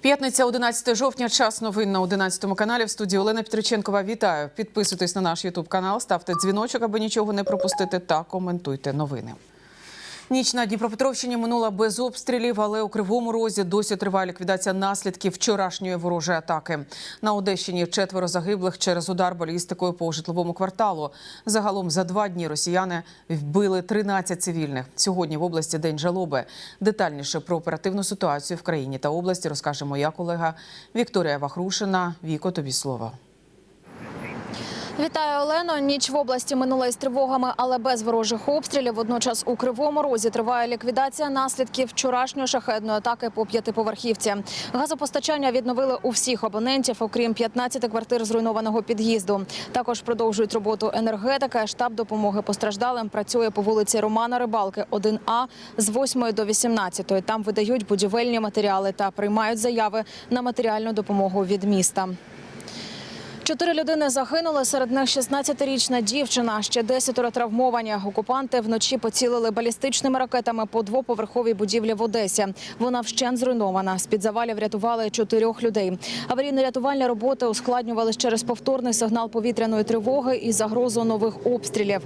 П'ятниця, 11 жовтня, час новин на 11 каналі. В студії Олена Петриченкова. Вітаю. Підписуйтесь на наш Ютуб канал, ставте дзвіночок, аби нічого не пропустити, та коментуйте новини. Ніч на Дніпропетровщині минула без обстрілів, але у Кривому Розі досі триває ліквідація наслідків вчорашньої ворожої атаки. На Одещині четверо загиблих через удар балістикою по житловому кварталу. Загалом за два дні росіяни вбили 13 цивільних. Сьогодні в області день жалоби. Детальніше про оперативну ситуацію в країні та області розкаже моя колега Вікторія Вахрушина. Віко, тобі слово. Вітаю, Олено. Ніч в області минула із тривогами, але без ворожих обстрілів. Водночас у Кривому Розі триває ліквідація наслідків вчорашньої шахедної атаки по п'ятиповерхівці. Газопостачання відновили у всіх абонентів, окрім 15 квартир зруйнованого під'їзду. Також продовжують роботу енергетика. Штаб допомоги постраждалим працює по вулиці Романа Рибалки, 1А з 8 до 18. Там видають будівельні матеріали та приймають заяви на матеріальну допомогу від міста. Чотири людини загинули, серед них 16-річна дівчина. Ще десятеро травмовані. Окупанти вночі поцілили балістичними ракетами по двоповерховій будівлі в Одесі. Вона вщент зруйнована. З під завалів рятували чотирьох людей. Аварійно-рятувальні роботи ускладнювались через повторний сигнал повітряної тривоги і загрозу нових обстрілів.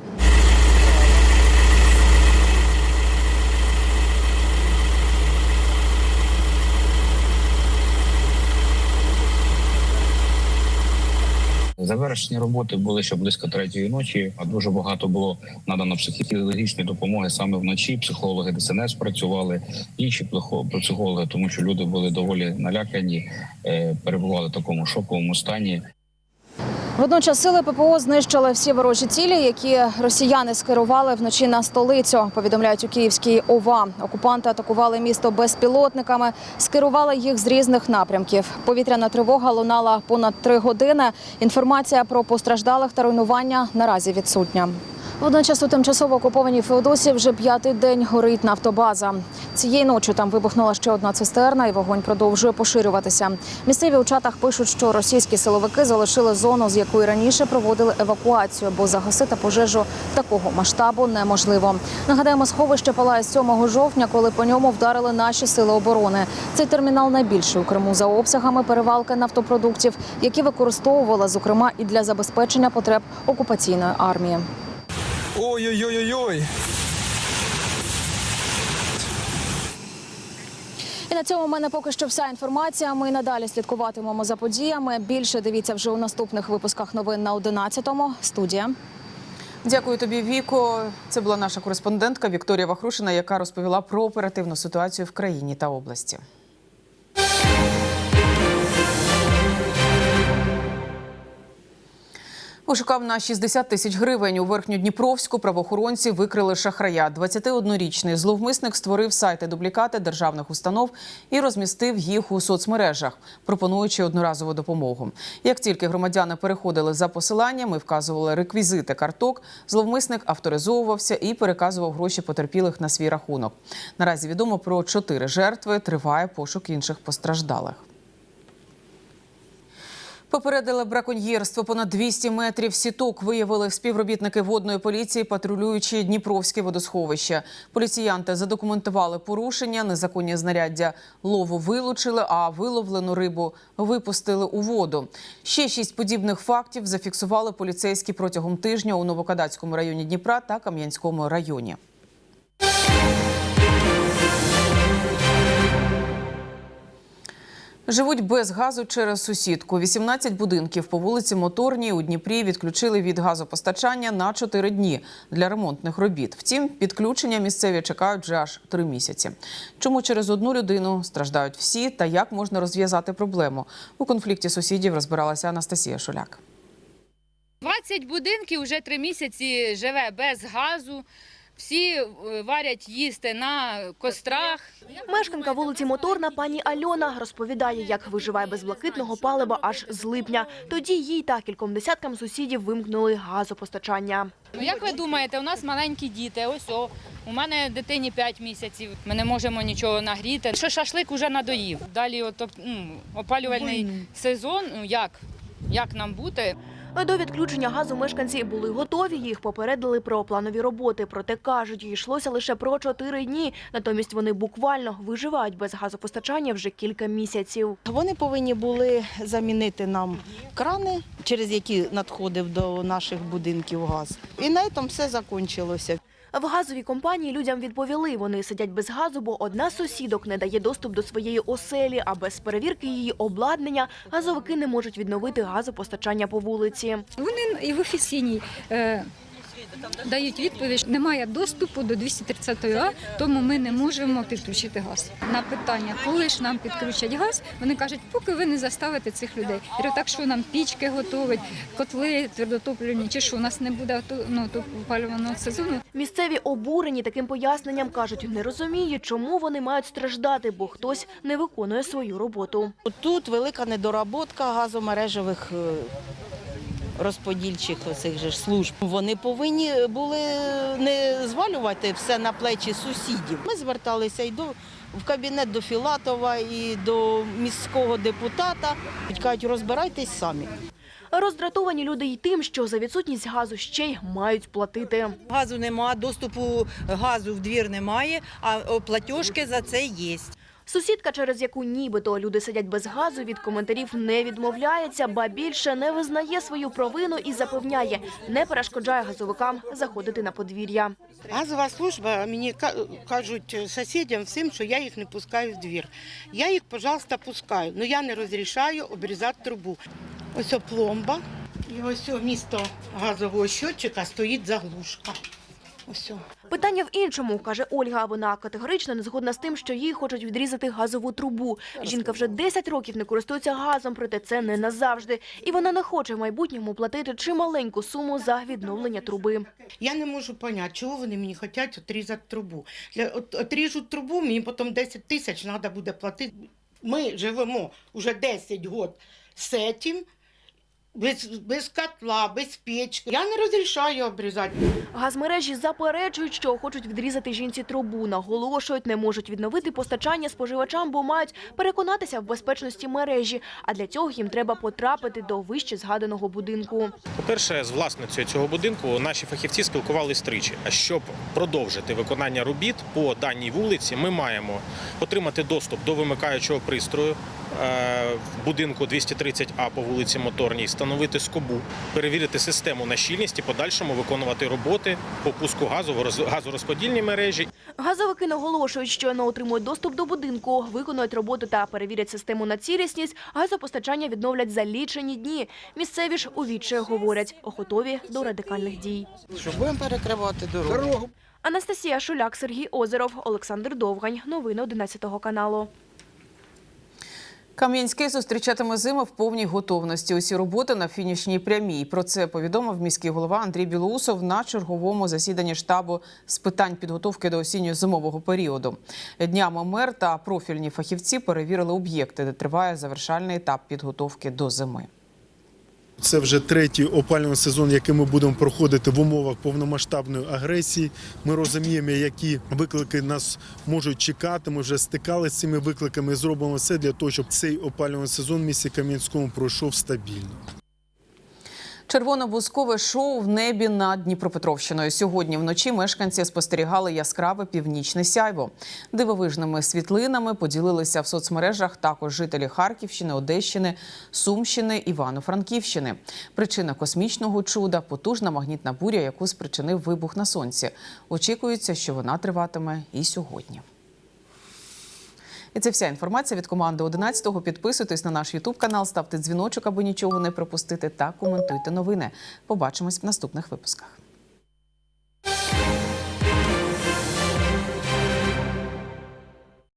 Завершені роботи були ще близько третьої ночі, а дуже багато було надано психологічної допомоги саме вночі. Психологи ДСНС працювали, інші психологи, тому що люди були доволі налякані, е, перебували в такому шоковому стані. Водночас сили ППО знищили всі ворожі цілі, які росіяни скерували вночі на столицю. Повідомляють у Київській ОВА. Окупанти атакували місто безпілотниками, скерували їх з різних напрямків. Повітряна тривога лунала понад три години. Інформація про постраждалих та руйнування наразі відсутня. Водночас у тимчасово окупованій Феодосії вже п'ятий день горить нафтобаза. Цієї ночі там вибухнула ще одна цистерна, і вогонь продовжує поширюватися. Місцеві у чатах пишуть, що російські силовики залишили зону, з якої раніше проводили евакуацію, бо загасити пожежу такого масштабу неможливо. Нагадаємо, сховище палає з 7 жовтня, коли по ньому вдарили наші сили оборони. Цей термінал найбільший у Криму за обсягами перевалки нафтопродуктів, які використовувала зокрема і для забезпечення потреб окупаційної армії. Ой-ой-ой-ой-ой. І на цьому в мене поки що вся інформація. Ми надалі слідкуватимемо за подіями. Більше дивіться вже у наступних випусках новин на 11-му. Студія. Дякую тобі, Віко. Це була наша кореспондентка Вікторія Вахрушина, яка розповіла про оперативну ситуацію в країні та області. Ошукав на 60 тисяч гривень. У Верхньодніпровську правоохоронці викрили шахрая. 21-річний зловмисник створив сайти дублікати державних установ і розмістив їх у соцмережах, пропонуючи одноразову допомогу. Як тільки громадяни переходили за посиланнями, вказували реквізити карток, зловмисник авторизовувався і переказував гроші потерпілих на свій рахунок. Наразі відомо про чотири жертви. Триває пошук інших постраждалих. Попередили браконьєрство. Понад 200 метрів сіток виявили співробітники водної поліції, патрулюючи Дніпровське водосховище. Поліціянти задокументували порушення, незаконні знаряддя лову вилучили, а виловлену рибу випустили у воду. Ще шість подібних фактів зафіксували поліцейські протягом тижня у Новокадацькому районі Дніпра та Кам'янському районі. Живуть без газу через сусідку. 18 будинків по вулиці Моторній у Дніпрі відключили від газопостачання на 4 дні для ремонтних робіт. Втім, підключення місцеві чекають вже аж 3 місяці. Чому через одну людину страждають всі та як можна розв'язати проблему? У конфлікті сусідів розбиралася Анастасія Шуляк. 20 будинків вже три місяці живе без газу. Всі е, варять їсти на кострах. Мешканка вулиці Моторна пані Альона розповідає, як виживає без блакитного палива аж з липня. Тоді їй та кільком десяткам сусідів вимкнули газопостачання. Ну як ви думаєте, у нас маленькі діти, ось о. У мене дитині 5 місяців. Ми не можемо нічого нагріти. Що шашлик уже надоїв. Далі ну, опалювальний сезон. Ну як? Як нам бути? До відключення газу мешканці були готові. Їх попередили про планові роботи. Проте кажуть, йшлося лише про чотири дні. Натомість вони буквально виживають без газопостачання вже кілька місяців. Вони повинні були замінити нам крани, через які надходив до наших будинків газ. І на цьому все закінчилося. В газовій компанії людям відповіли, вони сидять без газу, бо одна з сусідок не дає доступ до своєї оселі, а без перевірки її обладнання газовики не можуть відновити газопостачання по вулиці. Вони і в офіційній е, дають відповідь, немає доступу до 230 А, тому ми не можемо підключити газ. На питання, коли ж нам підключать газ, вони кажуть, поки ви не заставите цих людей. Я говорю, так що нам пічки готовить, котли твердотоплені, чи що у нас не буде ну, опалювального сезону. Місцеві обурені таким поясненням кажуть, не розуміють, чому вони мають страждати, бо хтось не виконує свою роботу. Тут велика недоработка газомережевих е, розподільчих оцих же служб. Вони повинні були не звалювати все на плечі сусідів. Ми зверталися і до в кабінет до Філатова, і до міського депутата. Кажуть, розбирайтесь самі. Роздратовані люди й тим, що за відсутність газу ще й мають платити. Газу нема, доступу газу в двір немає, а платіжки за це є. Сусідка, через яку нібито люди сидять без газу, від коментарів не відмовляється, ба більше не визнає свою провину і запевняє, не перешкоджає газовикам заходити на подвір'я. Газова служба мені кажуть сусідям всім, що я їх не пускаю в двір. Я їх, пожалуйста, пускаю, але я не розрішаю обрізати трубу. Ось пломба і ось місто газового щотчика стоїть заглушка. Ось. Питання в іншому, каже Ольга. Вона категорично не згодна з тим, що їй хочуть відрізати газову трубу. Жінка вже 10 років не користується газом, проте це не назавжди. І вона не хоче в майбутньому платити чималеньку суму за відновлення труби. Я не можу зрозуміти, чого вони мені хочуть відрізати трубу. Для, отріжуть трубу, мені потім 10 тисяч треба буде платити. Ми живемо вже 10 років з цим, без, без котла, без печки. Я не розрішаю обрізати. Газмережі заперечують, що хочуть відрізати жінці трубу. Наголошують, не можуть відновити постачання споживачам, бо мають переконатися в безпечності мережі. А для цього їм треба потрапити до вище згаданого будинку. По-перше, з власницею цього будинку наші фахівці спілкувалися тричі. А щоб продовжити виконання робіт по даній вулиці, ми маємо отримати доступ до вимикаючого пристрою в будинку 230А по вулиці Моторній, встановити скобу, перевірити систему на щільність і подальшому виконувати роботи по пуску газу в роз- газорозподільній мережі Газовики наголошують, що не отримують доступ до будинку, виконують роботу та перевірять систему на цілісність. Газопостачання відновлять за лічені дні. Місцеві ж у говорять, готові до радикальних дій. Що будемо перекривати дорогу? Анастасія Шуляк, Сергій Озеров, Олександр Довгань. Новини 11 каналу. Кам'янський зустрічатиме зиму в повній готовності. Усі роботи на фінішній прямій. Про це повідомив міський голова Андрій Білоусов на черговому засіданні штабу з питань підготовки до осінньо-зимового періоду. Днями мер та профільні фахівці перевірили об'єкти, де триває завершальний етап підготовки до зими. Це вже третій опалювальний сезон, який ми будемо проходити в умовах повномасштабної агресії. Ми розуміємо, які виклики нас можуть чекати. Ми вже стикалися з цими викликами. і Зробимо все для того, щоб цей опалювальний сезон в місті Кам'янському пройшов стабільно. Червоно-бузкове шоу в небі над Дніпропетровщиною. Сьогодні вночі мешканці спостерігали яскраве північне сяйво. Дивовижними світлинами поділилися в соцмережах також жителі Харківщини, Одещини, Сумщини, Івано-Франківщини. Причина космічного чуда потужна магнітна буря, яку спричинив вибух на сонці. Очікується, що вона триватиме і сьогодні. І це вся інформація від команди 11-го. Підписуйтесь на наш Ютуб канал, ставте дзвіночок, аби нічого не пропустити, та коментуйте новини. Побачимось в наступних випусках.